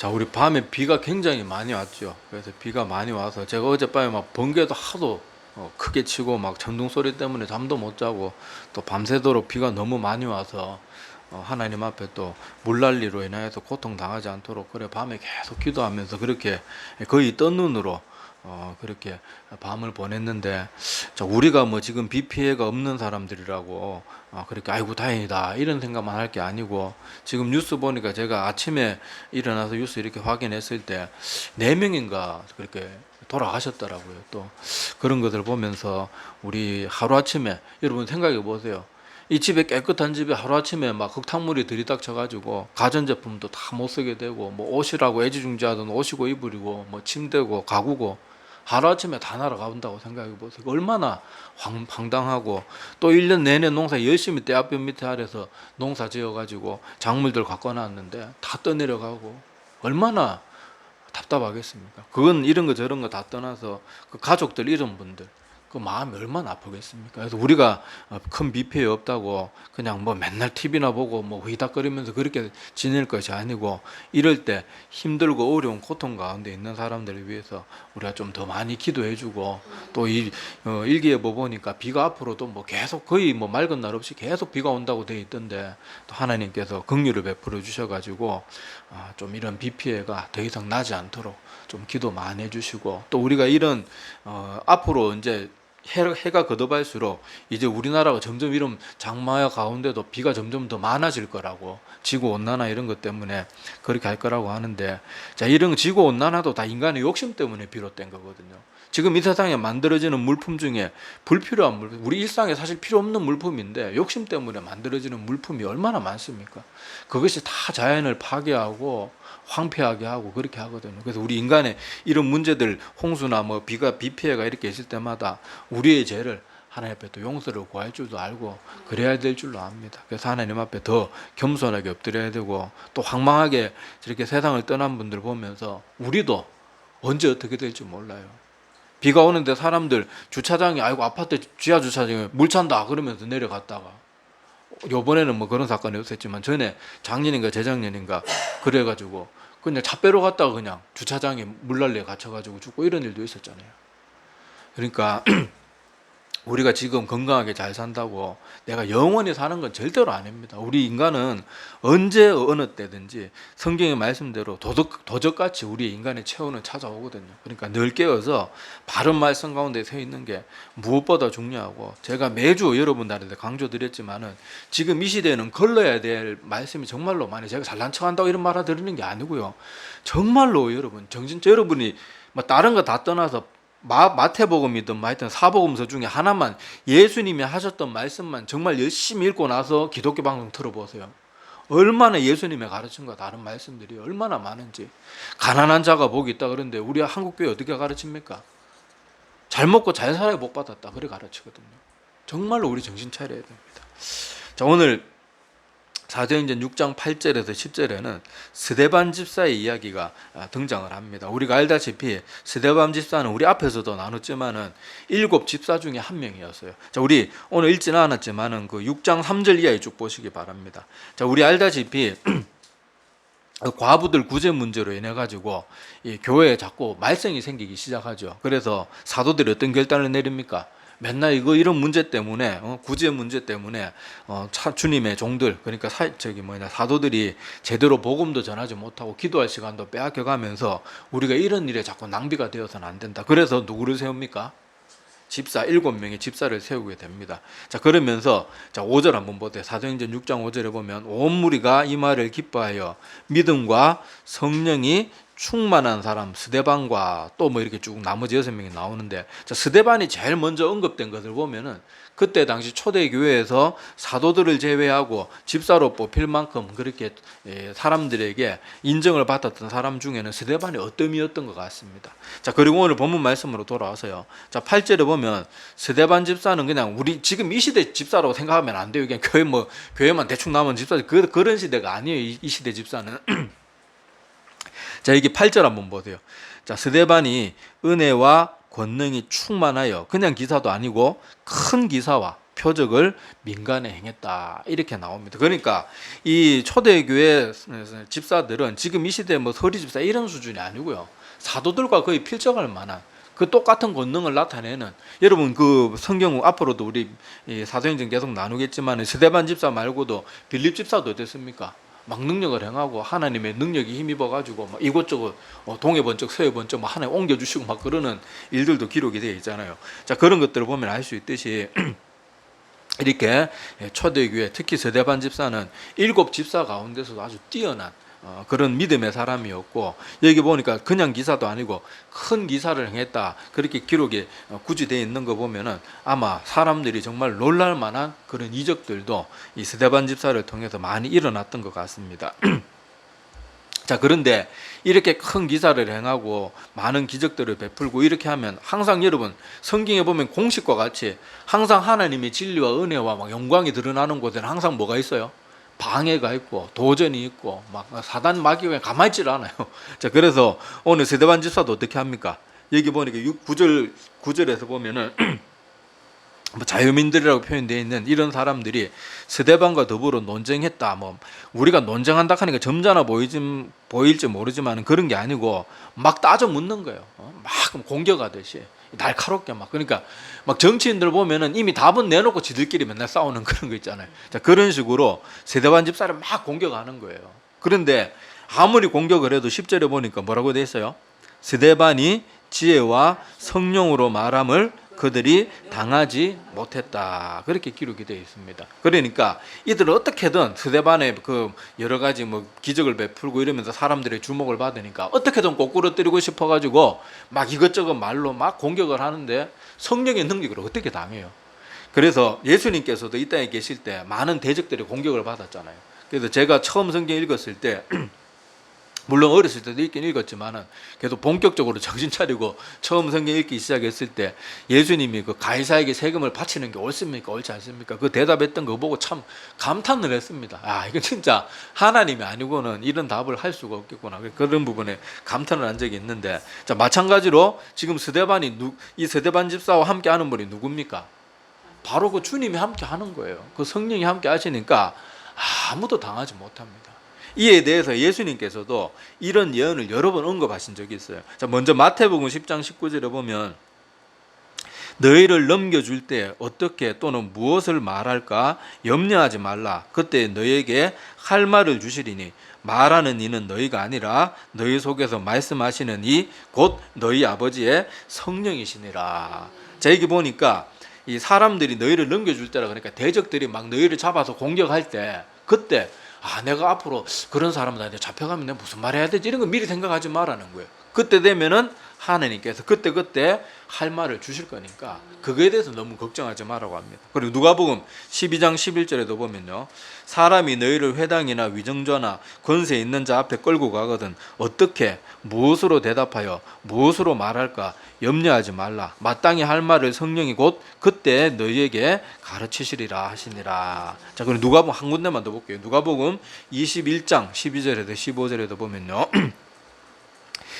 자, 우리 밤에 비가 굉장히 많이 왔죠. 그래서 비가 많이 와서 제가 어젯밤에 막 번개도 하도 어, 크게 치고 막 천둥 소리 때문에 잠도 못 자고 또 밤새도록 비가 너무 많이 와서 어, 하나님 앞에 또 물난리로 인하여서 고통 당하지 않도록 그래 밤에 계속 기도하면서 그렇게 거의 뜬 눈으로 어, 그렇게 밤을 보냈는데 자, 우리가 뭐 지금 비 피해가 없는 사람들이라고 어, 그렇게 아이고 다행이다 이런 생각만 할 게 아니고 지금 뉴스 보니까 제가 아침에 일어나서 뉴스 이렇게 확인했을 때 네 명인가 그렇게 돌아가셨더라고요. 또 그런 것을 보면서 우리 하루 아침에 여러분 생각해 보세요. 이 집에 깨끗한 집에 하루 아침에 막 흙탕물이 들이닥쳐가지고 가전제품도 다 못 쓰게 되고 뭐 옷이라고 애지중지하던 옷이고 이불이고 뭐 침대고 가구고 하루 아침에 다 날아간다고 생각해 보세요. 얼마나 황, 황당하고 또 1년 내내 농사 열심히 떼앞뼈 밑에 아래서 농사 지어가지고 작물들 갖고 놨는데 다 떠내려가고 얼마나 답답하겠습니까? 그건 이런 거 저런 거 다 떠나서 그 가족들 이런 분들 그 마음이 얼마나 아프겠습니까? 그래서 우리가 어, 큰 비피해 없다고 그냥 뭐 맨날 TV나 보고 뭐 후이닥거리면서 그렇게 지낼 것이 아니고 이럴 때 힘들고 어려운 고통 가운데 있는 사람들을 위해서 우리가 좀 더 많이 기도해주고 또 이 어, 일기예보 보니까 비가 앞으로도 뭐 계속 거의 뭐 맑은 날 없이 계속 비가 온다고 돼 있던데 또 하나님께서 긍휼을 베풀어 주셔가지고 아, 좀 이런 비 피해가 더 이상 나지 않도록 좀 기도 많이 해주시고 또 우리가 이런 어, 앞으로 이제 해, 해가 거듭할수록 이제 우리나라가 점점 이런 장마야 가운데도 비가 점점 더 많아질 거라고 지구 온난화 이런 것 때문에 그렇게 할 거라고 하는데 자 이런 지구 온난화도 다 인간의 욕심 때문에 비롯된 거거든요. 지금 이 세상에 만들어지는 물품 중에 불필요한 물품, 우리 일상에 사실 필요 없는 물품인데 욕심 때문에 만들어지는 물품이 얼마나 많습니까? 그것이 다 자연을 파괴하고 황폐하게 하고 그렇게 하거든요. 그래서 우리 인간의 이런 문제들 홍수나 뭐 비가 비 피해가 이렇게 있을 때마다 우리의 죄를 하나님 앞에 또 용서를 구할 줄도 알고 그래야 될 줄로 압니다. 그래서 하나님 앞에 더 겸손하게 엎드려야 되고 또 황망하게 저렇게 세상을 떠난 분들 보면서 우리도 언제 어떻게 될지 몰라요. 비가 오는데 사람들 주차장에 아이고 아파트 지하 주차장에 물 찬다 그러면서 내려갔다가 요번에는 뭐 그런 사건이 없었지만 전에 작년인가 재작년인가 그래가지고 그냥 차 빼러 갔다가 그냥 주차장에 물난리에 갇혀가지고 죽고 이런 일도 있었잖아요. 그러니까 우리가 지금 건강하게 잘 산다고 내가 영원히 사는 건 절대로 아닙니다. 우리 인간은 언제 어느 때든지 성경의 말씀대로 도덕, 도적같이 우리 인간의 체온은 찾아오거든요. 그러니까 늘 깨어서 바른 말씀 가운데 서 있는 게 무엇보다 중요하고 제가 매주 여러분들한테 강조드렸지만은 지금 이 시대에는 걸러야 될 말씀이 정말로 많이 제가 잘난 척한다고 이런 말을 드리는 게 아니고요. 정말로 여러분 정신 여러분이 뭐 다른 거 다 떠나서 마, 마태복음이든 뭐 하여튼 사복음서 중에 하나만 예수님이 하셨던 말씀만 정말 열심히 읽고 나서 기독교 방송 들어보세요. 얼마나 예수님의 가르침과 다른 말씀들이 얼마나 많은지 가난한 자가 복이 있다 그러는데 우리 한국 교회 어떻게 가르칩니까? 잘 먹고 잘 살아야 복 받았다 그래 가르치거든요. 정말로 우리 정신 차려야 됩니다. 자 오늘 사도행전 6장 8절에서 10절에는 스데반 집사의 이야기가 아, 등장을 합니다. 우리가 알다시피 스데반 집사는 우리 앞에서도 나눴지만은 일곱 집사 중에 한 명이었어요. 자, 우리 오늘 읽지는 않았지만은 그 6장 3절 이하에 쭉 보시기 바랍니다. 자, 우리 알다시피 과부들 구제 문제로 인해 가지고 이 교회에 자꾸 말썽이 생기기 시작하죠. 그래서 사도들이 어떤 결단을 내립니까? 맨날 이거 이런 문제 때문에 어, 구제 문제 때문에 어, 차, 주님의 종들 그러니까 사, 저기 뭐냐 사도들이 제대로 복음도 전하지 못하고 기도할 시간도 빼앗겨가면서 우리가 이런 일에 자꾸 낭비가 되어서는 안 된다. 그래서 누구를 세웁니까? 집사 일곱 명의 집사를 세우게 됩니다. 자 그러면서 자 5절 한번 보세요. 사도행전 6장 5절에 보면 온 무리가 이 말을 기뻐하여 믿음과 성령이 충만한 사람 스데반과 또 뭐 이렇게 쭉 나머지 여섯 명이 나오는데 자 스데반이 제일 먼저 언급된 것을 보면은 그때 당시 초대 교회에서 사도들을 제외하고 집사로 뽑힐 만큼 그렇게 예, 사람들에게 인정을 받았던 사람 중에는 스데반이 어뜸이었던 것 같습니다. 자 그리고 오늘 본문 말씀으로 돌아와서요. 자 8절에 보면 스데반 집사는 그냥 우리 지금 이 시대 집사라고 생각하면 안 돼요. 그냥 교회 뭐 교회만 대충 남은 집사 그 그런 시대가 아니에요. 이, 이 시대 집사는. 자, 여기 8절 한번 보세요. 자, 스데반이 은혜와 권능이 충만하여 그냥 기사도 아니고 큰 기사와 표적을 민간에 행했다 이렇게 나옵니다. 그러니까 이 초대교회 집사들은 지금 이 시대 뭐 서리 집사 이런 수준이 아니고요. 사도들과 거의 필적할 만한 그 똑같은 권능을 나타내는 여러분 그 성경 앞으로도 우리 이 사도행전 계속 나누겠지만 스데반 집사 말고도 빌립 집사도 어땠습니까? 막 능력을 행하고 하나님의 능력이 힘입어 가지고 막 이곳저곳 어, 동해 번쩍 서해 번쩍 막 하나님 옮겨 주시고 막 그러는 일들도 기록이 되어 있잖아요. 자 그런 것들을 보면 알 수 있듯이 이렇게 초대교회 특히 서대반 집사는 일곱 집사 가운데서도 아주 뛰어난 어, 그런 믿음의 사람이었고 여기 보니까 그냥 기사도 아니고 큰 기사를 행했다 그렇게 기록이 어, 굳이 되어 있는 거 보면은 아마 사람들이 정말 놀랄 만한 그런 이적들도 이 스데반 집사를 통해서 많이 일어났던 것 같습니다. 자 그런데 이렇게 큰 기사를 행하고 많은 기적들을 베풀고 이렇게 하면 항상 여러분 성경에 보면 공식과 같이 항상 하나님의 진리와 은혜와 막 영광이 드러나는 곳에는 항상 뭐가 있어요? 방해가 있고 도전이 있고 막 사단 마귀가 가만히 있질 않아요. 자 그래서 오늘 세대반 집사도 어떻게 합니까? 여기 보니까 9절 9절에서 보면은 뭐 자유민들이라고 표현되어 있는 이런 사람들이 스데반과 더불어 논쟁했다. 뭐 우리가 논쟁한다 하니까 점잖아 보이지 보일지 모르지만 그런 게 아니고 막 따져 묻는 거예요. 어? 막 공격하듯이 날카롭게 막 그러니까 막 정치인들 보면은 이미 답은 내놓고 지들끼리 맨날 싸우는 그런 거 있잖아요. 자 그런 식으로 세대반 집사를 막 공격하는 거예요. 그런데 아무리 공격을 해도 10절에 보니까 뭐라고 돼 있어요? 스데반이 지혜와 성령으로 말함을 그들이 당하지 못했다. 그렇게 기록이 되어 있습니다. 그러니까 이들은 어떻게든 스데반의 그 여러 가지 뭐 기적을 베풀고 이러면서 사람들의 주목을 받으니까 어떻게든 꼬꾸러뜨리고 싶어 가지고 막 이것저것 말로 막 공격을 하는데 성령의 능력을 어떻게 당해요? 그래서 예수님께서도 이 땅에 계실 때 많은 대적들의 공격을 받았잖아요. 그래서 제가 처음 성경 읽었을 때 물론 어렸을 때도 읽긴 읽었지만은 그래도 본격적으로 정신 차리고 처음 성경 읽기 시작했을 때 예수님이 그 가이사에게 세금을 바치는 게 옳습니까? 옳지 않습니까? 그 대답했던 거 보고 참 감탄을 했습니다. 아 이건 진짜 하나님이 아니고는 이런 답을 할 수가 없겠구나. 그런 부분에 감탄을 한 적이 있는데 자 마찬가지로 지금 스데반이 누, 이 스데반 집사와 함께 하는 분이 누굽니까? 바로 그 주님이 함께 하는 거예요. 그 성령이 함께 하시니까 아무도 당하지 못합니다 이에 대해서 예수님께서도 이런 예언을 여러 번 언급하신 적이 있어요. 자, 먼저 마태복음 10장 19절에 보면 너희를 넘겨줄 때 어떻게 또는 무엇을 말할까 염려하지 말라. 그때 너에게 할 말을 주시리니 말하는 이는 너희가 아니라 너희 속에서 말씀하시는 이 곧 너희 아버지의 성령이시니라. 자 여기 보니까 이 사람들이 너희를 넘겨줄 때라 그러니까 대적들이 막 너희를 잡아서 공격할 때 그때 아 내가 앞으로 그런 사람들한테 잡혀가면 내가 무슨 말 해야 되지 이런 거 미리 생각하지 말라는 거예요. 그때 되면은 하나님께서 그때 그때 할 말을 주실 거니까 그거에 대해서 너무 걱정하지 말라고 합니다. 그리고 누가복음 12장 11절에도 보면요. 사람이 너희를 회당이나 위정좌나 권세 있는 자 앞에 끌고 가거든 어떻게 무엇으로 대답하여 무엇으로 말할까 염려하지 말라. 마땅히 할 말을 성령이 곧 그때 너희에게 가르치시리라 하시니라. 자, 그럼 누가복음 한 군데만 더 볼게요. 누가복음 21장 12절에도 15절에도 보면요.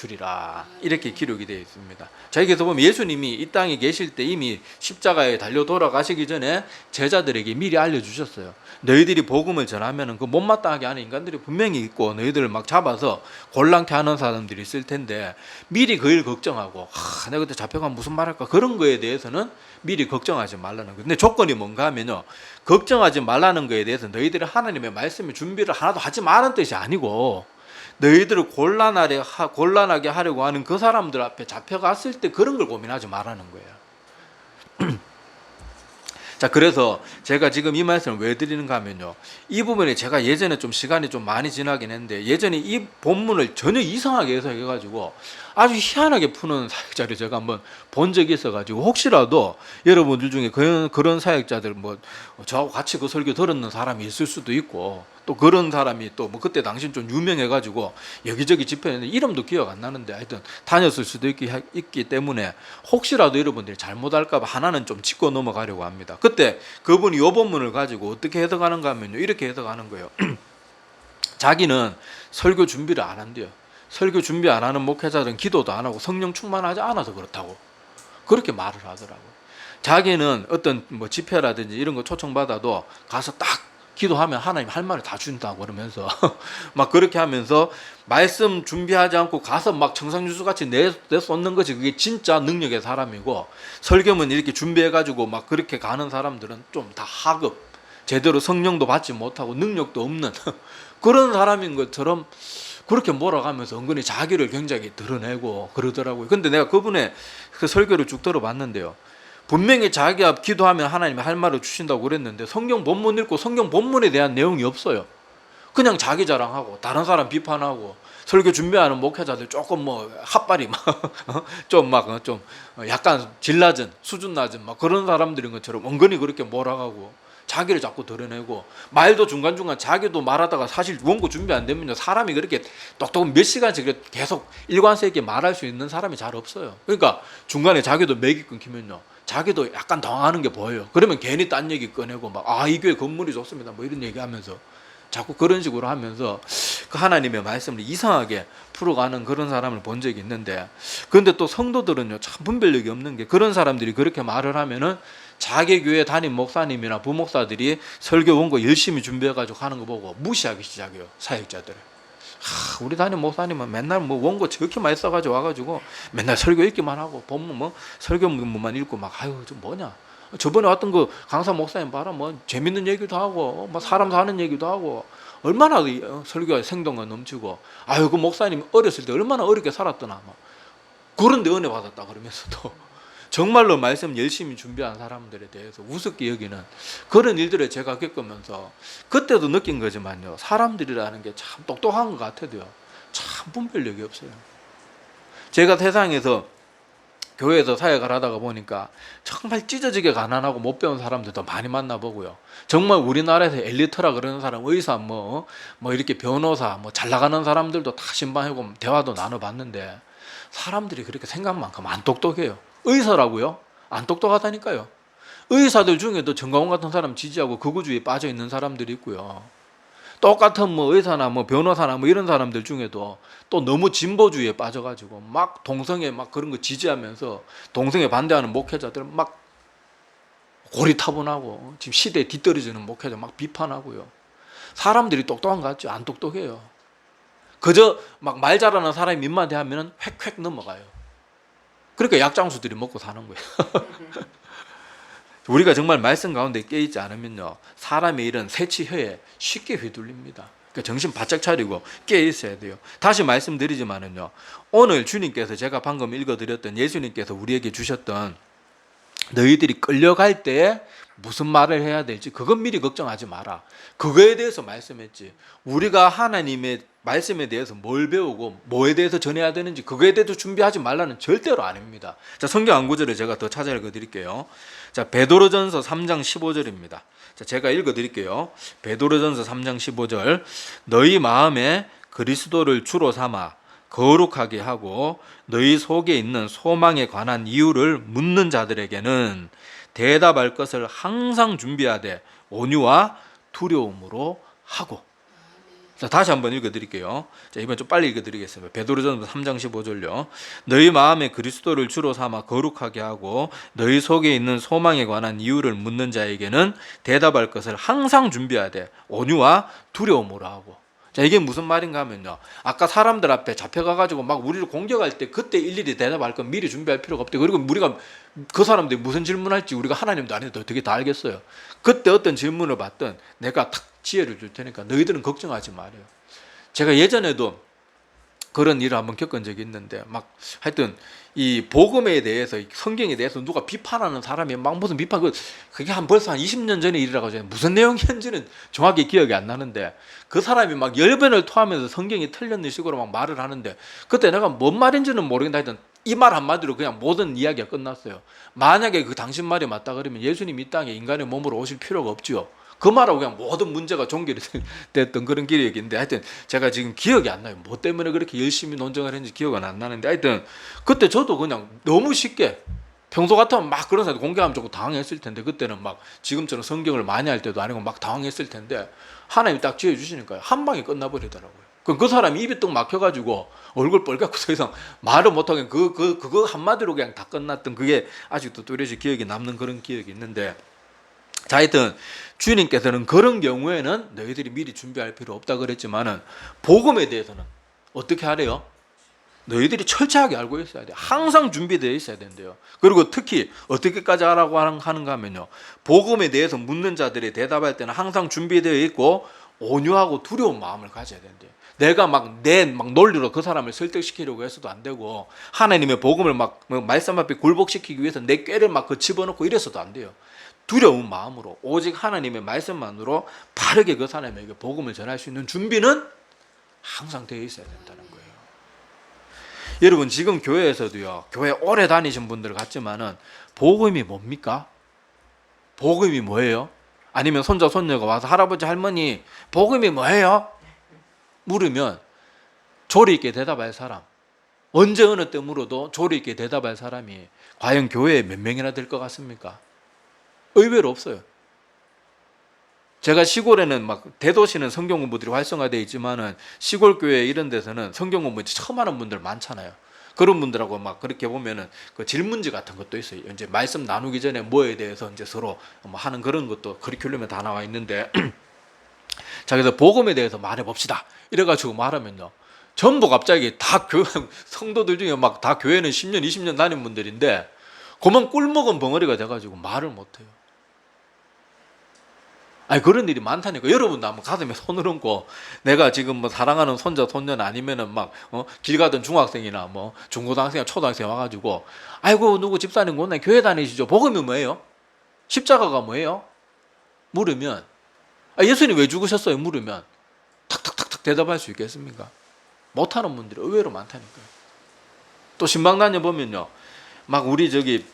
주리라. 이렇게 기록이 되어 있습니다. 자, 여기서 보면 예수님이 이 땅에 계실 때 이미 십자가에 달려 돌아가시기 전에 제자들에게 미리 알려주셨어요. 너희들이 복음을 전하면 그 못마땅하게 하는 인간들이 분명히 있고 너희들을 막 잡아서 곤란케 하는 사람들이 있을 텐데 미리 그 일 걱정하고 하, 내가 그때 잡혀가면 무슨 말 할까 그런 거에 대해서는 미리 걱정하지 말라는 거예요. 근데 조건이 뭔가 하면요. 걱정하지 말라는 거에 대해서 너희들이 하나님의 말씀의 준비를 하나도 하지 말은 뜻이 아니고 너희들을 곤란하게, 하, 곤란하게 하려고 하는 그 사람들 앞에 잡혀갔을 때 그런 걸 고민하지 말라는 거예요. 자, 그래서 제가 지금 이 말씀을 왜 드리는가 하면요. 이 부분에 제가 예전에 좀 시간이 좀 많이 지나긴 했는데 예전에 이 본문을 전혀 이상하게 해석해가지고 아주 희한하게 푸는 사역자를 제가 한번 본 적이 있어가지고 혹시라도 여러분들 중에 그런 그런 사역자들 뭐 저하고 같이 그 설교 들었는 사람이 있을 수도 있고 또 그런 사람이 또 뭐 그때 당신 좀 유명해가지고 여기저기 집회했는데 이름도 기억 안 나는데 하여튼 다녔을 수도 있기, 있기 때문에 혹시라도 여러분들이 잘못 할까봐 하나는 좀 짚고 넘어가려고 합니다. 그때 그분이 요 본문을 가지고 어떻게 해석하는가 하면요 이렇게 해석하는 거예요. 자기는 설교 준비를 안 한대요. 설교 준비 안 하는 목회자들은 기도도 안 하고 성령 충만하지 않아서 그렇다고 그렇게 말을 하더라고요. 자기는 어떤 뭐 집회라든지 이런 거 초청받아도 가서 딱 기도하면 하나님 할 말을 다 준다고 그러면서 막 그렇게 하면서 말씀 준비하지 않고 가서 막 청상유수 같이 내, 내쏟는 것이 그게 진짜 능력의 사람이고 설교문 이렇게 준비해가지고 막 그렇게 가는 사람들은 좀 다 하급 제대로 성령도 받지 못하고 능력도 없는 그런 사람인 것처럼 그렇게 몰아가면서 은근히 자기를 굉장히 드러내고 그러더라고요. 근데 내가 그분의 그 설교를 쭉 들어봤는데요. 분명히 자기가 기도하면 하나님이 할 말을 주신다고 그랬는데 성경 본문 읽고 성경 본문에 대한 내용이 없어요. 그냥 자기 자랑하고 다른 사람 비판하고 설교 준비하는 목회자들 조금 뭐 핫발이 막좀 막 좀 약간 질 낮은 수준 낮은 막 그런 사람들인 것처럼 은근히 그렇게 몰아가고 자기를 자꾸 드러내고 말도 중간중간 자기도 말하다가 사실 원고 준비 안 되면 사람이 그렇게 똑똑 몇 시간씩 계속 일관성 있게 말할 수 있는 사람이 잘 없어요. 그러니까 중간에 자기도 맥이 끊기면요. 자기도 약간 당황하는 게 보여요. 그러면 괜히 딴 얘기 꺼내고 막 아 이 교회 건물이 좋습니다. 뭐 이런 얘기하면서 자꾸 그런 식으로 하면서 그 하나님의 말씀을 이상하게 풀어가는 그런 사람을 본 적이 있는데 그런데 또 성도들은요 참 분별력이 없는 게 그런 사람들이 그렇게 말을 하면은 자기 교회 담임 목사님이나 부목사들이 설교 원고 열심히 준비해가지고 하는 거 보고 무시하기 시작해요 사역자들을. 하, 우리 담임 목사님은 맨날 뭐 원고 저렇게 많이 써가지고 와가지고 맨날 설교 읽기만 하고 본문 뭐 설교문만 읽고 막 아유 저 뭐냐. 저번에 왔던 그 강사 목사님 봐라 뭐 재밌는 얘기도 하고 뭐 사람 사는 얘기도 하고 얼마나 이, 어, 설교가 생동감 넘치고 아유 그 목사님 어렸을 때 얼마나 어렵게 살았더나 뭐 그런데 은혜 받았다 그러면서도 정말로 말씀 열심히 준비한 사람들에 대해서 우습게 여기는 그런 일들을 제가 겪으면서 그때도 느낀 거지만요 사람들이라는 게 참 똑똑한 것 같아도요 참 분별력이 없어요 제가 세상에서 교회에서 사역을 하다가 보니까 정말 찢어지게 가난하고 못 배운 사람들도 많이 만나보고요. 정말 우리나라에서 엘리트라 그러는 사람, 의사, 뭐, 뭐 이렇게 변호사, 뭐 잘 나가는 사람들도 다 신방하고 대화도 나눠봤는데 사람들이 그렇게 생각만큼 안 똑똑해요. 의사라고요? 안 똑똑하다니까요. 의사들 중에도 정가원 같은 사람 지지하고 극우주의에 빠져 있는 사람들이 있고요. 똑같은 뭐 의사나 뭐 변호사나 뭐 이런 사람들 중에도 또 너무 진보주의에 빠져가지고 막 동성애 막 그런 거 지지하면서 동성애 반대하는 목회자들 막 고리타분하고 지금 시대에 뒤떨어지는 목회자 막 비판하고요. 사람들이 똑똑한 것 같죠? 안 똑똑해요. 그저 막 말 잘하는 사람이 입만 대하면 획획 넘어가요. 그러니까 약장수들이 먹고 사는 거예요. 우리가 정말 말씀 가운데 깨있지 않으면요 사람의 이런 새치혀에 쉽게 휘둘립니다. 그러니까 정신 바짝 차리고 깨 있어야 돼요. 다시 말씀드리지만은요 오늘 주님께서 제가 방금 읽어드렸던 예수님께서 우리에게 주셨던 너희들이 끌려갈 때 무슨 말을 해야 될지 그건 미리 걱정하지 마라. 그거에 대해서 말씀했지. 우리가 하나님의 말씀에 대해서 뭘 배우고 뭐에 대해서 전해야 되는지 그거에 대해서 준비하지 말라는 절대로 아닙니다. 자, 성경 한 구절을 제가 더 찾아 읽어 드릴게요. 자, 베드로전서 3장 15절입니다. 자, 제가 읽어 드릴게요. 베드로전서 3장 15절. 너희 마음에 그리스도를 주로 삼아 거룩하게 하고 너희 속에 있는 소망에 관한 이유를 묻는 자들에게는 대답할 것을 항상 준비하되 온유와 두려움으로 하고 자, 다시 한번 읽어 드릴게요. 자, 이번 좀 빨리 읽어 드리겠습니다. 베드로전서 3장 15절요. 너희 마음에 그리스도를 주로 삼아 거룩하게 하고 너희 속에 있는 소망에 관한 이유를 묻는 자에게는 대답할 것을 항상 준비하되 온유와 두려움으로 하고 자, 이게 무슨 말인가 하면요. 아까 사람들 앞에 잡혀가가지고 막 우리를 공격할 때 그때 일일이 대답할 건 미리 준비할 필요가 없대. 그리고 우리가 그 사람들이 무슨 질문할지 우리가 하나님도 아닌데 어떻게 다 알겠어요. 그때 어떤 질문을 받든 내가 탁 지혜를 줄 테니까 너희들은 걱정하지 말아요. 제가 예전에도 그런 일을 한번 겪은 적이 있는데 막 하여튼 이 복음에 대해서 이 성경에 대해서 누가 비판하는 사람이 막 무슨 비판 그 그게 한 벌써 한 20년 전에 일이라 가지고 무슨 내용이었는지는 정확히 기억이 안 나는데 그 사람이 막 열변을 토하면서 성경이 틀렸는 식으로 막 말을 하는데 그때 내가 뭔 말인지는 모르겠다 하여튼 이 말 한마디로 그냥 모든 이야기가 끝났어요. 만약에 그 당신 말이 맞다 그러면 예수님 이 땅에 인간의 몸으로 오실 필요가 없지요. 그 말하고 그냥 모든 문제가 종결이 됐던 그런 기억인데 하여튼 제가 지금 기억이 안 나요. 뭐 때문에 그렇게 열심히 논쟁을 했는지 기억은 안 나는데 하여튼 그때 저도 그냥 너무 쉽게 평소 같으면 막 그런 사람 공개하면 조금 당황했을 텐데 그때는 막 지금처럼 성경을 많이 할 때도 아니고 막 당황했을 텐데 하나님이 딱 지어 주시니까요. 한 방에 끝나버리더라고요. 그럼 그 사람이 입이 뚝 막혀가지고 얼굴 빨갛고 더 이상 말을 못하게 그, 그, 그거 한마디로 그냥 다 끝났던 그게 아직도 뚜렷이 기억이 남는 그런 기억이 있는데 자, 하여튼 주님께서는 그런 경우에는 너희들이 미리 준비할 필요 없다 그랬지만은 복음에 대해서는 어떻게 하래요? 너희들이 철저하게 알고 있어야 돼. 항상 준비되어 있어야 된대요. 그리고 특히 어떻게까지 하라고 하는- 하는가 하면요. 복음에 대해서 묻는 자들이 대답할 때는 항상 준비되어 있고 온유하고 두려운 마음을 가져야 된대요. 내가 막 내막 논리로 그 사람을 설득시키려고 해서도 안 되고 하나님의 복음을 막뭐 말씀 앞에 굴복시키기 위해서 내 꾀를 막 그 집어넣고 이래서도 안 돼요. 두려운 마음으로 오직 하나님의 말씀만으로 바르게 그 사람에게 복음을 전할 수 있는 준비는 항상 되어 있어야 된다는 거예요. 여러분 지금 교회에서도요. 교회 오래 다니신 분들 같지만은 복음이 뭡니까? 복음이 뭐예요? 아니면 손자 손녀가 와서 할아버지 할머니 복음이 뭐예요? 물으면 조리 있게 대답할 사람 언제 어느 때 물어도 조리 있게 대답할 사람이 과연 교회에 몇 명이나 될 것 같습니까? 의외로 없어요. 제가 시골에는 막 대도시는 성경 공부들이 활성화되어 있지만은 시골 교회 이런 데서는 성경 공부 처음 하는 분들 많잖아요. 그런 분들하고 막 그렇게 보면은 그 질문지 같은 것도 있어요. 이제 말씀 나누기 전에 뭐에 대해서 이제 서로 뭐 하는 그런 것도 커리큘럼에 다 나와 있는데 자 그래서 복음에 대해서 말해 봅시다. 이래 가지고 말하면요. 전부 갑자기 다 교, 성도들 중에 막 다 교회는 10년, 20년 다닌 분들인데 그만 꿀먹은 벙어리가 돼 가지고 말을 못 해요. 아니 그런 일이 많다니까. 여러분도 한번 가슴에 손을 얹고 내가 지금 뭐 사랑하는 손자 손녀는 아니면은 막길 가던 중학생이나 뭐 중고등학생 초등학생 와가지고 아이고 누구 집사님 오늘 교회 다니시죠. 복음이 뭐예요? 십자가가 뭐예요? 물으면. 아, 예수님 왜 죽으셨어요? 물으면. 탁탁탁탁 대답할 수 있겠습니까? 못하는 분들이 의외로 많다니까요. 또 신방 다녀 보면요. 막 우리 저기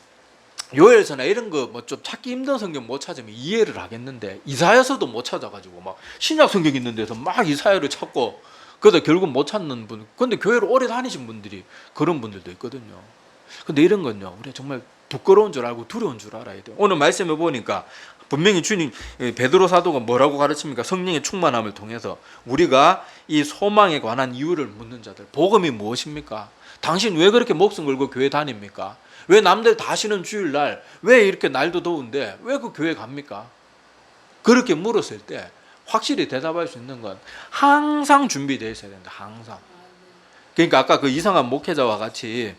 요엘서나 이런 거 뭐 좀 찾기 힘든 성경 못 찾으면 이해를 하겠는데 이사야서도 못 찾아가지고 막 신약 성경 있는 데서 막 이사야를 찾고 그러다 결국 못 찾는 분. 근데 교회를 오래 다니신 분들이 그런 분들도 있거든요. 근데 이런 건요 우리가 정말 부끄러운 줄 알고 두려운 줄 알아야 돼요. 오늘 말씀해 보니까 분명히 주님 예, 베드로 사도가 뭐라고 가르칩니까? 성령의 충만함을 통해서 우리가 이 소망에 관한 이유를 묻는 자들 복음이 무엇입니까? 당신 왜 그렇게 목숨 걸고 교회 다닙니까 왜 남들 다 쉬는 주일날 왜 이렇게 날도 더운데 왜 그 교회 갑니까? 그렇게 물었을 때 확실히 대답할 수 있는 건 항상 준비되어 있어야 된다. 항상. 그러니까 아까 그 이상한 목회자와 같이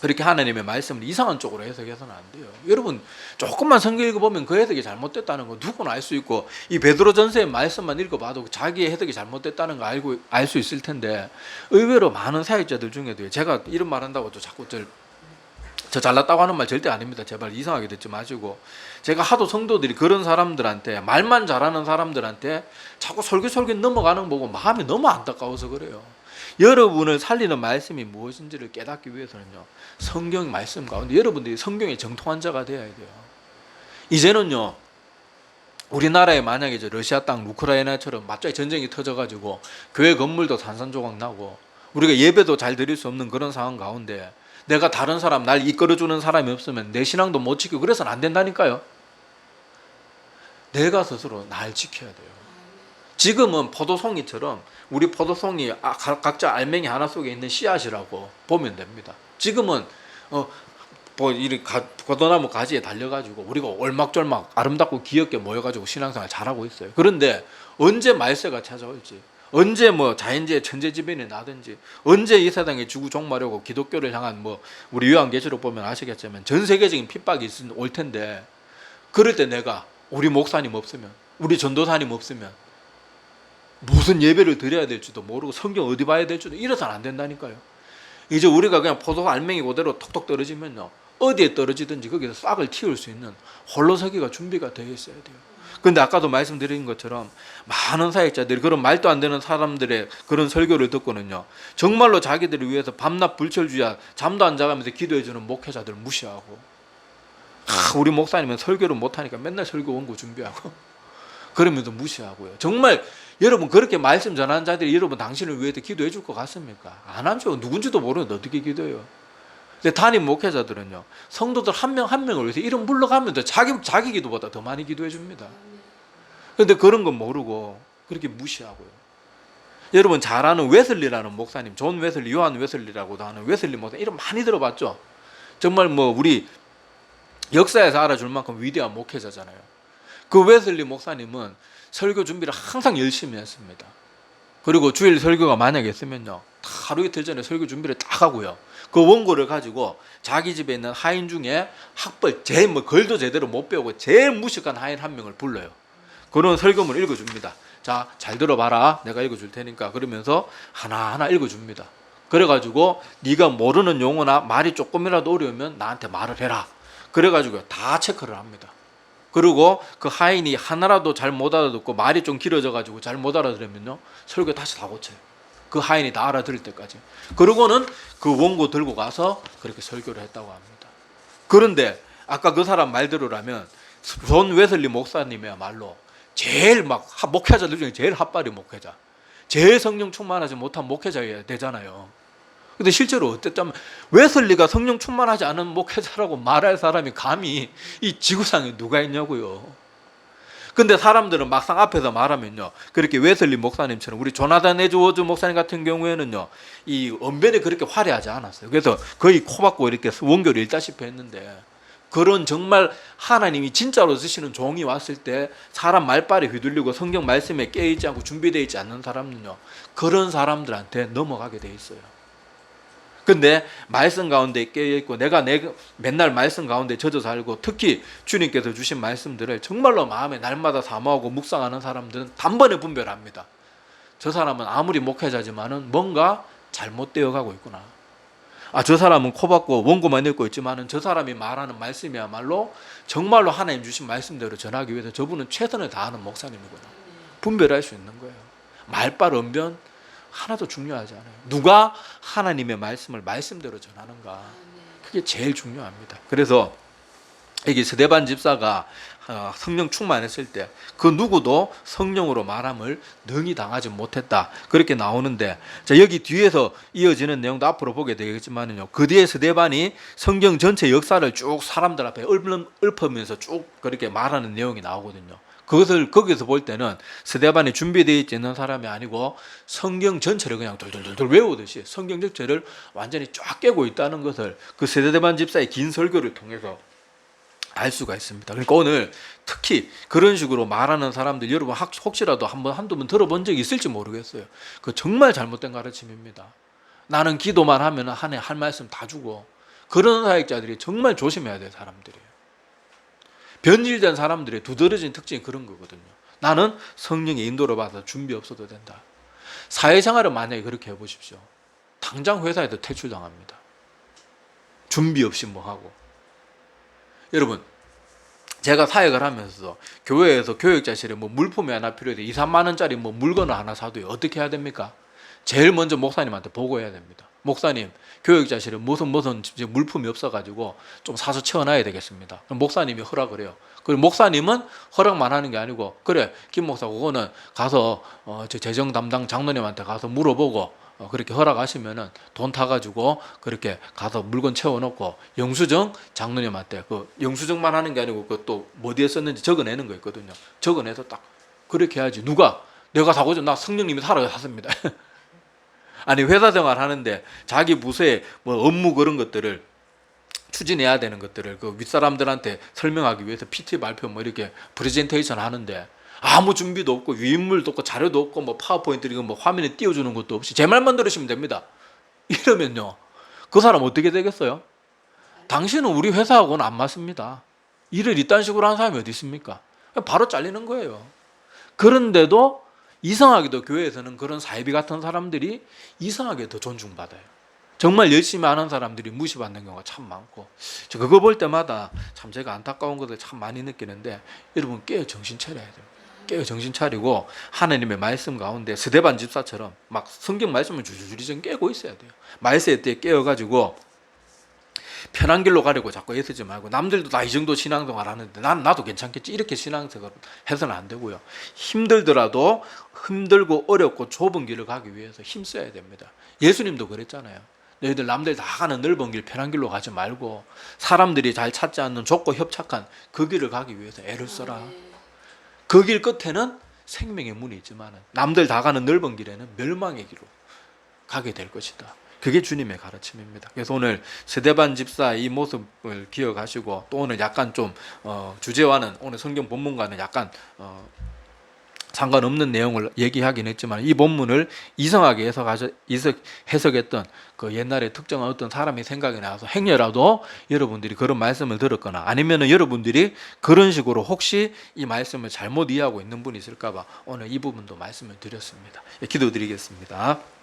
그렇게 하나님의 말씀을 이상한 쪽으로 해석해서는 안 돼요. 여러분 조금만 성경 읽어보면 그 해석이 잘못됐다는 거 누구나 알 수 있고 이 베드로 전서의 말씀만 읽어봐도 자기의 해석이 잘못됐다는 거 알고 알 수 있을 텐데 의외로 많은 사역자들 중에도 제가 이런 말 한다고 또 자꾸 저 저 잘났다고 하는 말 절대 아닙니다. 제발 이상하게 듣지 마시고 제가 하도 성도들이 그런 사람들한테 말만 잘하는 사람들한테 자꾸 솔깃솔깃 넘어가는 거 보고 마음이 너무 안타까워서 그래요. 여러분을 살리는 말씀이 무엇인지를 깨닫기 위해서는요. 성경 말씀 가운데 여러분들이 성경의 정통한 자가 되어야 돼요. 이제는요. 우리나라에 만약에 저 러시아 땅 우크라이나처럼 갑자기 전쟁이 터져가지고 교회 건물도 산산조각 나고 우리가 예배도 잘 드릴 수 없는 그런 상황 가운데 내가 다른 사람 날 이끌어주는 사람이 없으면 내 신앙도 못 지키고 그래서는 안 된다니까요. 내가 스스로 날 지켜야 돼요. 지금은 포도송이처럼 우리 포도송이 아, 가- 각자 알맹이 하나 속에 있는 씨앗이라고 보면 됩니다. 지금은 어, 뭐 이리 가, 포도나무 가지에 달려가지고 우리가 올막졸막 아름답고 귀엽게 모여가지고 신앙생활 잘하고 있어요. 그런데 언제 말세가 찾아올지 언제 뭐 자연재해 천재지변이 나든지 언제 이 세상에 주구 종말하고 기독교를 향한 뭐 우리 요한계시록 보면 아시겠지만 전 세계적인 핍박이 있- 올 텐데 그럴 때 내가 우리 목사님 없으면 우리 전도사님 없으면 무슨 예배를 드려야 될지도 모르고 성경 어디 봐야 될지도 이래서는 안 된다니까요. 이제 우리가 그냥 포도 알맹이 그대로 톡톡 떨어지면요. 어디에 떨어지든지 거기서 싹을 틔울 수 있는 홀로서기가 준비가 되어 있어야 돼요. 근데 아까도 말씀드린 것처럼 많은 사역자들이 그런 말도 안 되는 사람들의 그런 설교를 듣고는요. 정말로 자기들을 위해서 밤낮 불철주야 잠도 안 자가면서 기도해주는 목회자들 무시하고 아, 우리 목사님은 설교를 못하니까 맨날 설교 원고 준비하고 그러면서 무시하고요. 정말 여러분 그렇게 말씀 전하는 자들이 여러분 당신을 위해서 기도해 줄 것 같습니까? 안 하죠. 누군지도 모르는데 어떻게 기도해요? 근데 담임 목회자들은요. 성도들 한 명한 명을 위해서 이름 불러가면서 자기 자기 기도보다 더 많이 기도해 줍니다. 근데 그런 건 모르고 그렇게 무시하고요. 여러분 잘 아는 웨슬리라는 목사님, 존 웨슬리, 요한 웨슬리라고도 하는 웨슬리 목사 이름 많이 들어봤죠. 정말 뭐 우리 역사에서 알아줄 만큼 위대한 목회자잖아요. 그 웨슬리 목사님은 설교 준비를 항상 열심히 했습니다. 그리고 주일 설교가 만약에 있으면요. 다 하루 이틀 전에 설교 준비를 딱 하고요. 그 원고를 가지고 자기 집에 있는 하인 중에 학벌 제일 뭐 글도 제대로 못 배우고 제일 무식한 하인 한 명을 불러요. 그런 설교문을 읽어줍니다. 자, 잘 들어봐라. 내가 읽어줄 테니까. 그러면서 하나하나 읽어줍니다. 그래가지고 네가 모르는 용어나 말이 조금이라도 어려우면 나한테 말을 해라. 그래가지고 다 체크를 합니다. 그리고 그 하인이 하나라도 잘 못 알아듣고 말이 좀 길어져가지고 잘 못 알아들으면요 설교 다시 다 고쳐요. 그 하인이 다 알아들을 때까지. 그러고는 그 원고 들고 가서 그렇게 설교를 했다고 합니다. 그런데 아까 그 사람 말대로라면 존 웨슬리 목사님이야말로 제일 막 하- 목회자들 중에 제일 핫바리 목회자, 제일 성령 충만하지 못한 목회자여야 되잖아요. 근데 실제로 어땠다면 웨슬리가 성령 충만하지 않은 목회자라고 말할 사람이 감히 이 지구상에 누가 있냐고요. 근데 사람들은 막상 앞에서 말하면요. 그렇게 웨슬리 목사님처럼 우리 조나단 에즈워즈 목사님 같은 경우에는요. 이 언변이 그렇게 화려하지 않았어요. 그래서 거의 코 박고 이렇게 원교를 읽다시피 했는데 그런 정말 하나님이 진짜로 쓰시는 종이 왔을 때 사람 말빨에 휘둘리고 성경 말씀에 깨있지 않고 준비되어 있지 않는 사람은요. 그런 사람들한테 넘어가게 돼 있어요. 근데 말씀 가운데 깨어 있고 내가 내 맨날 말씀 가운데 젖어 살고 특히 주님께서 주신 말씀들을 정말로 마음에 날마다 사모하고 묵상하는 사람들은 단번에 분별합니다. 저 사람은 아무리 목회자지만은 뭔가 잘못되어 가고 있구나. 아, 저 사람은 코 박고 원고만 읽고 있지만은 저 사람이 말하는 말씀이야말로 정말로 하나님 주신 말씀대로 전하기 위해서 저분은 최선을 다하는 목사님이구나. 분별할 수 있는 거예요. 말빨 언변 하나도 중요하지 않아요. 누가 하나님의 말씀을 말씀대로 전하는가. 그게 제일 중요합니다. 그래서 여기 스데반 집사가 어, 성령 충만했을 때 그 누구도 성령으로 말함을 능히 당하지 못했다. 그렇게 나오는데 자 여기 뒤에서 이어지는 내용도 앞으로 보게 되겠지만은요. 그 뒤에 스데반이 성경 전체 역사를 쭉 사람들 앞에 읊으- 읊으면서 쭉 그렇게 말하는 내용이 나오거든요. 그것을 거기서 볼 때는 스데반이 준비되어 있지 않는 사람이 아니고 성경 전체를 그냥 돌돌돌돌 외우듯이 성경 전체를 완전히 쫙 깨고 있다는 것을 그 스데반 집사의 긴 설교를 통해서 알 수가 있습니다. 그러니까 오늘 특히 그런 식으로 말하는 사람들 여러분 혹- 혹시라도 한번 한두 번 들어본 적이 있을지 모르겠어요. 그 정말 잘못된 가르침입니다. 나는 기도만 하면 한 해 할 말씀 다 주고 그런 사역자들이 정말 조심해야 될 사람들이에요. 변질된 사람들의 두드러진 특징이 그런 거거든요. 나는 성령의 인도를 받아 준비 없어도 된다. 사회생활을 만약에 그렇게 해보십시오. 당장 회사에도 퇴출당합니다. 준비 없이 뭐 하고. 여러분, 제가 사역을 하면서 교회에서 교육자실에 뭐 물품이 하나 필요해 2, 3만 원짜리 뭐 물건을 하나 사도요. 어떻게 해야 됩니까? 제일 먼저 목사님한테 보고해야 됩니다. 목사님, 교육자실에 무슨 무슨 물품이 없어가지고 좀 사서 채워놔야 되겠습니다. 목사님이 허락을 해요. 그리고 목사님은 허락만 하는 게 아니고 그래 김 목사 그거는 가서 어, 저 재정 담당 장로님한테 가서 물어보고 어, 그렇게 허락하시면은 돈 타가지고 그렇게 가서 물건 채워놓고 영수증 장로님한테 그 영수증만 하는 게 아니고 그또 어디에 썼는지 적어내는 거 있거든요. 적어내서 딱 그렇게 해야지. 누가 내가 사고죠. 나 성령님이 살아가 샀습니다. 아니 회사 생활 하는데 자기 부서에 뭐 업무 그런 것들을 추진해야 되는 것들을 그 윗사람들한테 설명하기 위해서 PT 발표 뭐 이렇게 프레젠테이션 하는데 아무 준비도 없고 위인물도 없고 자료도 없고 뭐 파워포인트 이거 뭐 화면에 띄워주는 것도 없이 제 말만 들으시면 됩니다. 이러면요 그 사람 어떻게 되겠어요? 당신은 우리 회사하고는 안 맞습니다. 일을 이딴 식으로 하는 사람이 어디 있습니까? 바로 잘리는 거예요. 그런데도 이상하게도 교회에서는 그런 사이비 같은 사람들이 이상하게 더 존중받아요. 정말 열심히 하는 사람들이 무시받는 경우가 참 많고 저 그거 볼 때마다 참 제가 안타까운 것을 참 많이 느끼는데 여러분 깨어 정신 차려야 돼요. 깨어 정신 차리고 하나님의 말씀 가운데 스데반 집사처럼 막 성경 말씀을 줄줄이 좀 깨고 있어야 돼요. 말세 때 깨어가지고 편한 길로 가려고 자꾸 애쓰지 말고 남들도 다 이 정도 신앙생활 하는데 난 나도 괜찮겠지 이렇게 신앙생활 해서는 안 되고요. 힘들더라도 힘들고 어렵고 좁은 길을 가기 위해서 힘써야 됩니다. 예수님도 그랬잖아요. 너희들 남들 다 가는 넓은 길 편한 길로 가지 말고 사람들이 잘 찾지 않는 좁고 협착한 그 길을 가기 위해서 애를 써라. 그 길 끝에는 생명의 문이 있지만 남들 다 가는 넓은 길에는 멸망의 길로 가게 될 것이다. 그게 주님의 가르침입니다. 그래서 오늘 세대반 집사 이 모습을 기억하시고 또 오늘 약간 좀 어, 주제와는 오늘 성경 본문과는 약간 어, 상관없는 내용을 얘기하긴 했지만 이 본문을 이석, 해석했던 그 옛날에 특정한 어떤 사람이 생각이 나서 행여라도 여러분들이 그런 말씀을 들었거나 아니면은 여러분들이 그런 식으로 혹시 이 말씀을 잘못 이해하고 있는 분이 있을까봐 오늘 이 부분도 말씀을 드렸습니다. 예, 기도드리겠습니다.